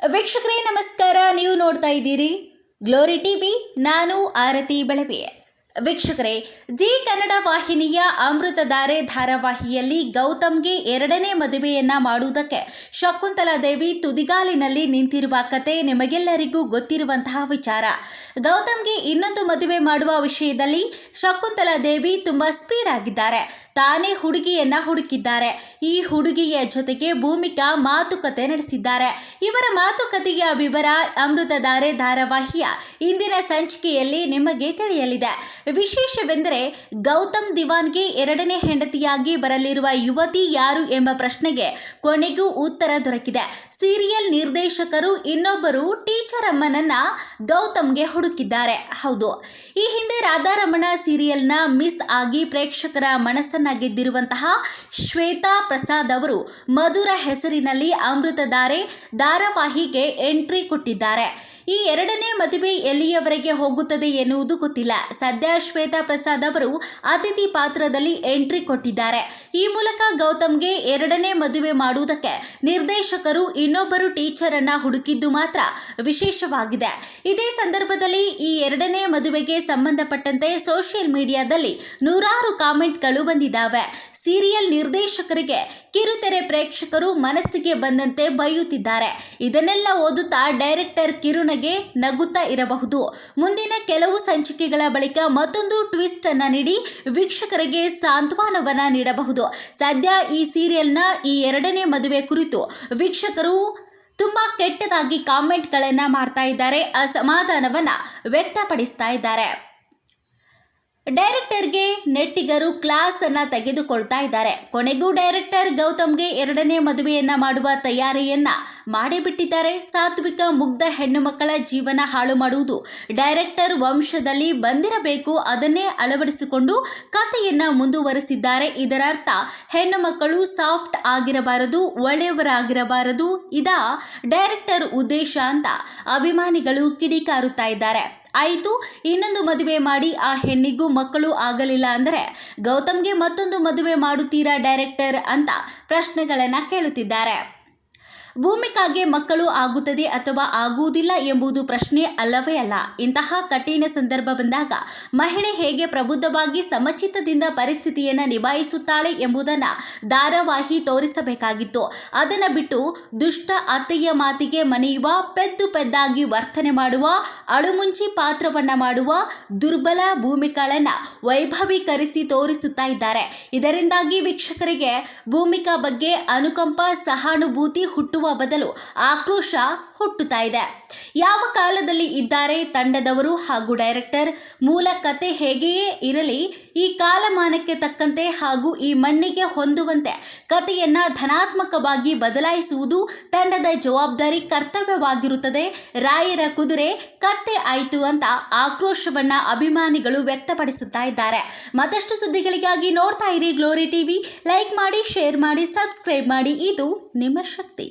ವೀಕ್ಷಕರೇ ನಮಸ್ಕಾರ. ನೀವು ನೋಡ್ತಾ ಇದ್ದೀರಿ ಗ್ಲೋರಿ ಟಿವಿ ನಾನು ಆರತಿ ಬೆಳವೆ ವೀಕ್ಷಕರೇ, ಜಿ ಕನ್ನಡ ವಾಹಿನಿಯ ಅಮೃತಧಾರೆ ಧಾರಾವಾಹಿಯಲ್ಲಿ ಗೌತಮ್ಗೆ ಎರಡನೇ ಮದುವೆಯನ್ನ ಮಾಡುವುದಕ್ಕೆ ಶಕುಂತಲಾ ದೇವಿ ತುದಿಗಾಲಿನಲ್ಲಿ ನಿಂತಿರುವ ಕತೆ ನಿಮಗೆಲ್ಲರಿಗೂ ಗೊತ್ತಿರುವಂತಹ ವಿಚಾರ. ಗೌತಮ್ಗೆ ಇನ್ನೊಂದು ಮದುವೆ ಮಾಡುವ ವಿಷಯದಲ್ಲಿ ಶಕುಂತಲಾ ದೇವಿ ತುಂಬಾ ಸ್ಪೀಡ್ ಆಗಿದ್ದಾರೆ. ತಾನೇ ಹುಡುಗಿಯನ್ನ ಹುಡುಕಿದ್ದಾರೆ. ಈ ಹುಡುಗಿಯ ಜೊತೆಗೆ ಭೂಮಿಕಾ ಮಾತುಕತೆ ನಡೆಸಿದ್ದಾರೆ. ಇವರ ಮಾತುಕತೆಯ ವಿವರ ಅಮೃತಧಾರೆ ಧಾರಾವಾಹಿಯ ಇಂದಿನ ಸಂಚಿಕೆಯಲ್ಲಿ ನಿಮಗೆ ತಿಳಿಯಲಿದೆ. ವಿಶೇಷವೆಂದರೆ ಗೌತಮ್ ದಿವಾನ್ಗೆ ಎರಡನೇ ಹೆಂಡತಿಯಾಗಿ ಬರಲಿರುವ ಯುವತಿ ಯಾರು ಎಂಬ ಪ್ರಶ್ನೆಗೆ ಕೊನೆಗೂ ಉತ್ತರ ದೊರಕಿದೆ. ಸೀರಿಯಲ್ ನಿರ್ದೇಶಕರು ಇನ್ನೊಬ್ಬರು ಟೀಚರ್ ಅಮ್ಮನನ್ನ ಗೌತಮ್ಗೆ ಹುಡುಕಿದ್ದಾರೆ. ಹೌದು, ಈ ಹಿಂದೆ ರಾಧಾರಮಣ ಸೀರಿಯಲ್ನ ಮಿಸ್ ಆಗಿ ಪ್ರೇಕ್ಷಕರ ಮನಸ್ಸನ್ನ ಗೆದ್ದಿರುವಂತಹ ಶ್ವೇತಾ ಪ್ರಸಾದ್ ಅವರು ಮಧುರ ಹೆಸರಿನಲ್ಲಿ ಅಮೃತಧಾರೆ ಧಾರಾವಾಹಿಗೆ ಎಂಟ್ರಿ ಕೊಟ್ಟಿದ್ದಾರೆ. ಈ ಎರಡನೇ ಮದುವೆ ಎಲ್ಲಿಯವರೆಗೆ ಹೋಗುತ್ತದೆ ಎನ್ನುವುದು ಗೊತ್ತಿಲ್ಲ. ಸದ್ಯ ಶ್ವೇತಾ ಪ್ರಸಾದ್ ಅವರು ಅತಿಥಿ ಪಾತ್ರದಲ್ಲಿ ಎಂಟ್ರಿ ಕೊಟ್ಟಿದ್ದಾರೆ. ಈ ಮೂಲಕ ಗೌತಮ್ಗೆ ಎರಡನೇ ಮದುವೆ ಮಾಡುವುದಕ್ಕೆ ನಿರ್ದೇಶಕರು ಇನ್ನೊಬ್ಬರು ಟೀಚರ್ ಅನ್ನ ಹುಡುಕಿದ್ದು ಮಾತ್ರ ವಿಶೇಷವಾಗಿದೆ. ಇದೇ ಸಂದರ್ಭದಲ್ಲಿ ಈ ಎರಡನೇ ಮದುವೆಗೆ ಸಂಬಂಧಪಟ್ಟಂತೆ ಸೋಷಿಯಲ್ ಮೀಡಿಯಾದಲ್ಲಿ ನೂರಾರು ಕಾಮೆಂಟ್ಗಳು ಬಂದಿದ್ದಾವೆ. ಸೀರಿಯಲ್ ನಿರ್ದೇಶಕರಿಗೆ ಕಿರುತೆರೆ ಪ್ರೇಕ್ಷಕರು ಮನಸ್ಸಿಗೆ ಬಂದಂತೆ ಬೈಯುತ್ತಿದ್ದಾರೆ. ಇದನ್ನೆಲ್ಲ ಓದುತ್ತಾ ಡೈರೆಕ್ಟರ್ ಕಿರುಣಗೆ ನಗುತ್ತಾ ಇರಬಹುದು. ಮುಂದಿನ ಕೆಲವು ಸಂಚಿಕೆಗಳ ಬಳಿಕ ಮತ್ತೊಂದು ಟ್ವಿಸ್ಟ್ ಅನ್ನ ನೀಡಿ ವೀಕ್ಷಕರಿಗೆ ಸಾಂತ್ವನವನ್ನ ನೀಡಬಹುದು. ಸದ್ಯ ಈ ಸೀರಿಯಲ್ನ ಈ ಎರಡನೇ ಮದುವೆ ಕುರಿತು ವೀಕ್ಷಕರು ತುಂಬಾ ಕೆಟ್ಟದಾಗಿ ಕಾಮೆಂಟ್ಗಳನ್ನ ಮಾಡ್ತಾ ಇದ್ದಾರೆ, ಅಸಮಾಧಾನವನ್ನ ವ್ಯಕ್ತಪಡಿಸ್ತಾ ಇದ್ದಾರೆ. ಡೈರೆಕ್ಟರ್ಗೆ ನೆಟ್ಟಿಗರು ಕ್ಲಾಸ್ ಅನ್ನ ತೆಗೆದುಕೊಳ್ತಾ ಇದ್ದಾರೆ. ಕೊನೆಗೂ ಡೈರೆಕ್ಟರ್ ಗೌತಮ್ಗೆ ಎರಡನೇ ಮದುವೆಯನ್ನ ಮಾಡುವ ತಯಾರಿಯನ್ನ ಮಾಡಿಬಿಟ್ಟಿದ್ದಾರೆ. ಸಾತ್ವಿಕ ಮುಗ್ಧ ಹೆಣ್ಣು ಮಕ್ಕಳ ಜೀವನ ಹಾಳು ಮಾಡುವುದು ಡೈರೆಕ್ಟರ್ ವಂಶದಲ್ಲಿ ಬಂದಿರಬೇಕು, ಅದನ್ನೇ ಅಳವಡಿಸಿಕೊಂಡು ಕಥೆಯನ್ನ ಮುಂದುವರೆಸಿದ್ದಾರೆ. ಇದರರ್ಥ, ಹೆಣ್ಣು ಮಕ್ಕಳು ಸಾಫ್ಟ್ ಆಗಿರಬಾರದು, ಒಳ್ಳೆಯವರಾಗಿರಬಾರದು, ಇದ ಡೈರೆಕ್ಟರ್ ಉದ್ದೇಶ ಅಂತ ಅಭಿಮಾನಿಗಳು ಕಿಡಿಕಾರುತ್ತಾ ಇದ್ದಾರೆ. ಆಯಿತು. ಇನ್ನೊಂದು ಮದುವೆ ಮಾಡಿ ಆ ಹೆಣ್ಣಿಗೂ ಮಕ್ಕಳು ಆಗಲಿಲ್ಲ ಅಂದರೆ ಗೌತಮ್ಗೆ ಮತ್ತೊಂದು ಮದುವೆ ಮಾಡುತ್ತೀರಾ ಡೈರೆಕ್ಟರ್ ಅಂತ ಪ್ರಶ್ನೆಗಳನ್ನು ಕೇಳುತ್ತಿದ್ದಾರೆ. ಭೂಮಿಕಾಗೆ ಮಕ್ಕಳು ಆಗುತ್ತದೆ ಅಥವಾ ಆಗುವುದಿಲ್ಲ ಎಂಬುದು ಪ್ರಶ್ನೆ ಅಲ್ಲವೇ ಅಲ್ಲ. ಇಂತಹ ಕಠಿಣ ಸಂದರ್ಭ ಬಂದಾಗ ಮಹಿಳೆ ಹೇಗೆ ಪ್ರಬುದ್ಧವಾಗಿ ಸಮಚಿತ್ತದಿಂದ ಪರಿಸ್ಥಿತಿಯನ್ನು ನಿಭಾಯಿಸುತ್ತಾಳೆ ಎಂಬುದನ್ನು ಧಾರಾವಾಹಿ ತೋರಿಸಬೇಕಾಗಿತ್ತು. ಅದನ್ನು ಬಿಟ್ಟು ದುಷ್ಟ ಅತ್ತೆಯ ಮಾತಿಗೆ ಮನೆಯುವ ಪೆದ್ದು ಪೆದ್ದಾಗಿ ವರ್ತನೆ ಮಾಡುವ, ಅಳುಮುಂಚಿ ಪಾತ್ರವನ್ನು ಮಾಡುವ ದುರ್ಬಲ ಭೂಮಿಕಾಳನ್ನು ವೈಭವೀಕರಿಸಿ ತೋರಿಸುತ್ತಾ ಇದ್ದಾರೆ. ಇದರಿಂದಾಗಿ ವೀಕ್ಷಕರಿಗೆ ಭೂಮಿಕಾ ಬಗ್ಗೆ ಅನುಕಂಪ, ಸಹಾನುಭೂತಿ ಹುಟ್ಟುವ ಬದಲು ಆಕ್ರೋಶ ಹುಟ್ಟುತ್ತಾ ಇದೆ. ಯಾವ ಕಾಲದಲ್ಲಿ ಇದ್ದಾರೆ ತಂಡದವರು ಹಾಗೂ ಡೈರೆಕ್ಟರ್? ಮೂಲ ಕತೆ ಹೇಗೆಯೇ ಇರಲಿ, ಈ ಕಾಲಮಾನಕ್ಕೆ ತಕ್ಕಂತೆ ಹಾಗೂ ಈ ಮಣ್ಣಿಗೆ ಹೊಂದುವಂತೆ ಕಥೆಯನ್ನ ಧನಾತ್ಮಕವಾಗಿ ಬದಲಾಯಿಸುವುದು ತಂಡದ ಜವಾಬ್ದಾರಿ ಕರ್ತವ್ಯವಾಗಿರುತ್ತದೆ. ರಾಯರ ಕುದುರೆ, ಕತ್ತೆ ಆಯಿತು ಅಂತ ಆಕ್ರೋಶವನ್ನ ಅಭಿಮಾನಿಗಳು ವ್ಯಕ್ತಪಡಿಸುತ್ತಾ ಇದ್ದಾರೆ. ಮತ್ತಷ್ಟು ಸುದ್ದಿಗಳಿಗಾಗಿ ನೋಡ್ತಾ ಇರಿ ಗ್ಲೋರಿ ಟಿವಿ. ಲೈಕ್ ಮಾಡಿ, ಶೇರ್ ಮಾಡಿ, ಸಬ್ಸ್ಕ್ರೈಬ್ ಮಾಡಿ. ಇದು ನಿಮ್ಮ ಶಕ್ತಿ.